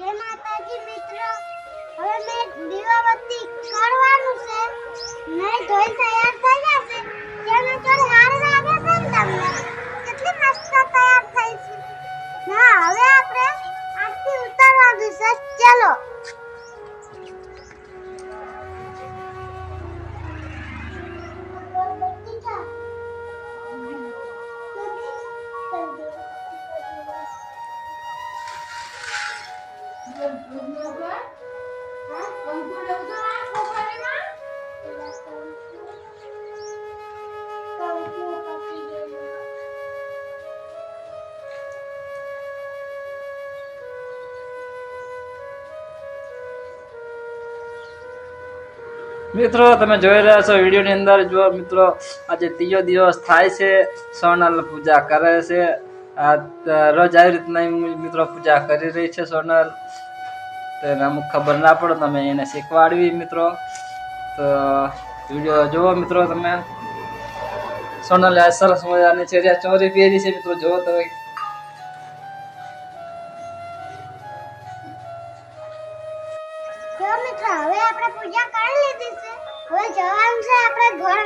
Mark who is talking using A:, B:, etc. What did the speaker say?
A: જય માતાજી મિત્રો હવે મેં દીવાબત્તી કરવાનું છે. નહીં ધોઈ તૈયાર
B: મિત્રો, તમે જોઈ રહ્યા છો વિડીયોની અંદર જો મિત્રો આજે ત્રીજો દિવસ થાય છે સોનલ પૂજા કરે છે. રોજ આવી રીતના મિત્રો પૂજા કરી રહી છે સોનલ તો એને અમુક ખબર ના પડે, તમે એને શીખવાડવી મિત્રો. તો વીડિયો જુઓ મિત્રો તમે. સોનલ સરસ મજાની છે, જે ચોરી પહેરી છે મિત્રો જુઓ તમે.
A: હવે આપણે પૂજા કરી લીધી છે. હવે જવાનું છે આપણે ઘર.